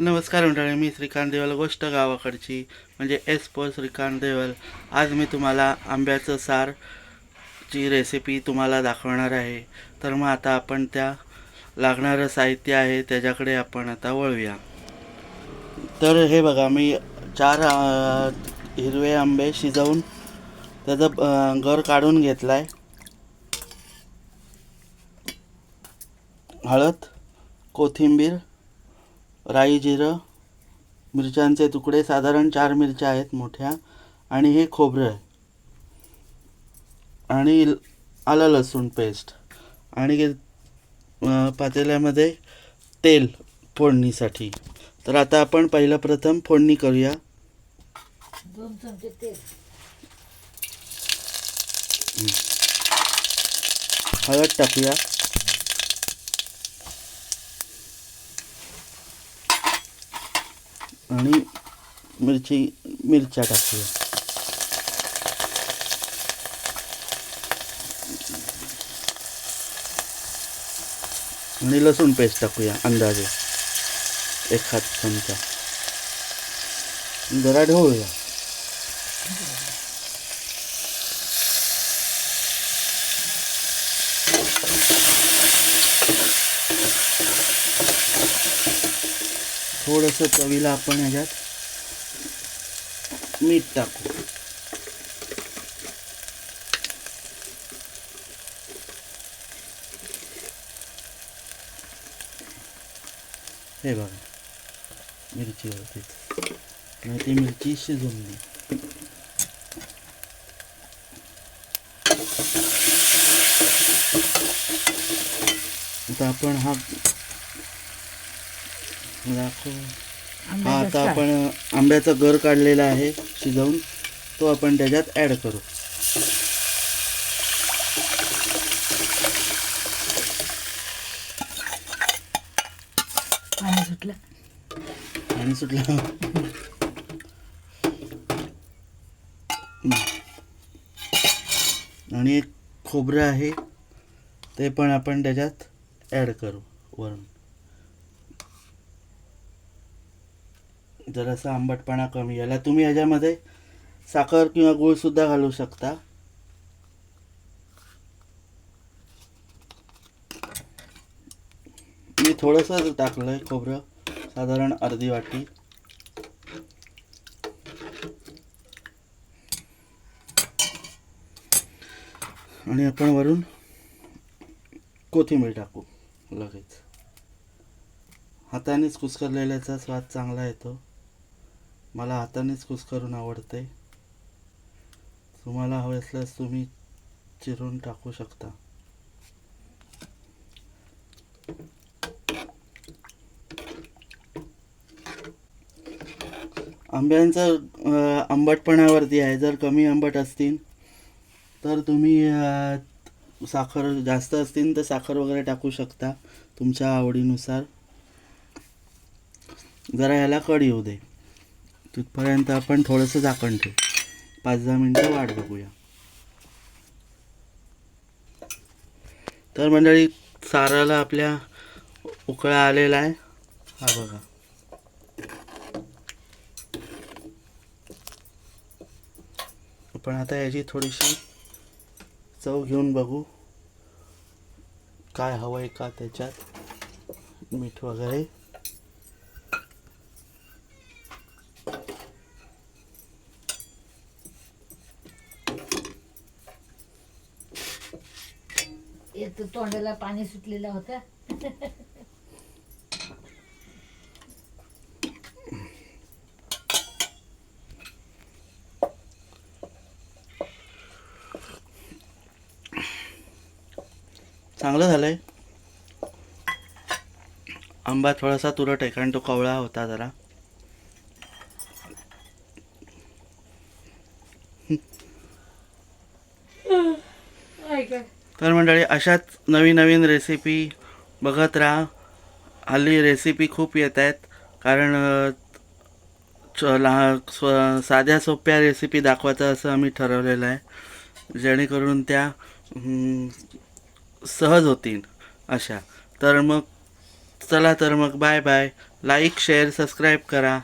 नमस्कार मंडळी मी श्रीकांत देवल गोष्ट गावाकडची म्हणजे एस पो श्रीकांत देवल. आज मी तुम्हाला आंब्याचं सार ची रेसिपी तुम्हाला दाखवणार आहे. तर मग आता आपण त्या लागणारं साहित्य आहे त्याच्याकडे आपण आता वळूया. तर हे बघा मी चार हिरवे आंबे शिजवून त्याचा गर काढून घेतला आहे हळद कोथिंबीर राई जिरं मिरच्यांचे तुकडे साधारण चार मिरच्या आहेत मोठ्या आणि हे खोबरं आहे. आणि आलं लसूण पेस्ट आणि पातेल्यामध्ये तेल फोडणीसाठी. तर आता आपण पहिलं प्रथम फोडणी करूया. दोन चमचे तेल. हळद टाकूया. आणि मिरची मिरच्या टाकूया. आणि लसूण पेस्ट टाकूया अंदाजे. एक हात चमचा. जरा ढवळूया. थोडंसं चवीला आपण ह्याच्यात मीठ टाकू. हे बघा मिरची होती आणि ती मिरची शिजून घे. आता आपण हा दाखव हा आता आपण आंब्याचा गर काढलेला आहे शिजवून. तो आपण त्याच्यात ॲड करू. पाणी सुटलं. आणि सुटला. आणि एक खोबरं आहे ते पण आपण त्याच्यात ॲड करू वरून. जरासा आंबटपणा कमी. याला तुम्ही याच्यामध्ये साखर किंवा गूळसुद्धा घालू शकता. मी थोडंसं टाकलंय खोबरं. साधारण अर्धी वाटी. आणि आपण वरून कोथिंबीर टाकू लगेच. हातानेच कुस्करलेल्याचा स्वाद चांगला येतो. मला हातानेच कुस्करून आवडते तुम्हाला हवे असल्यास तुम्ही चिरून टाकू शकता. आंब्यांचा आंबटपणावरती आहे. जर कमी आंबट असतील तर तुम्ही साखर जास्त असतील तर साखर वगैरे टाकू शकता तुमच्या आवडीनुसार. जरा ह्याला कड येऊ दे. तिथपर्यंत आपण थोडंसं झाकण ठेवू. पाच दहा मिनटं वाट बघूया. तर मंडळी साराला आपल्या उकळा आलेला आहे. हा बघा. आपण आता याची थोडीशी चव घेऊन बघू. काय हवं आहे का त्याच्यात? मीठ वगैरे. येत तोंडाला पाणी सुटलेलं होतं. चांगलं झालंय. आंबा थोडासा तुरट आहे कारण तो कवळा होता जरा. तर मंडळी अशाच नवीन नवीन रेसिपी बघत राहा. हल्ली रेसिपी खूप येत आहेत. कारण च- लहा स्व साध्या सोप्या रेसिपी दाखवायचं असं आम्ही ठरवलेलं आहे. जेणेकरून त्या सहज होतील अशा. तर मग चला तर मग bye bye like share subscribe करा.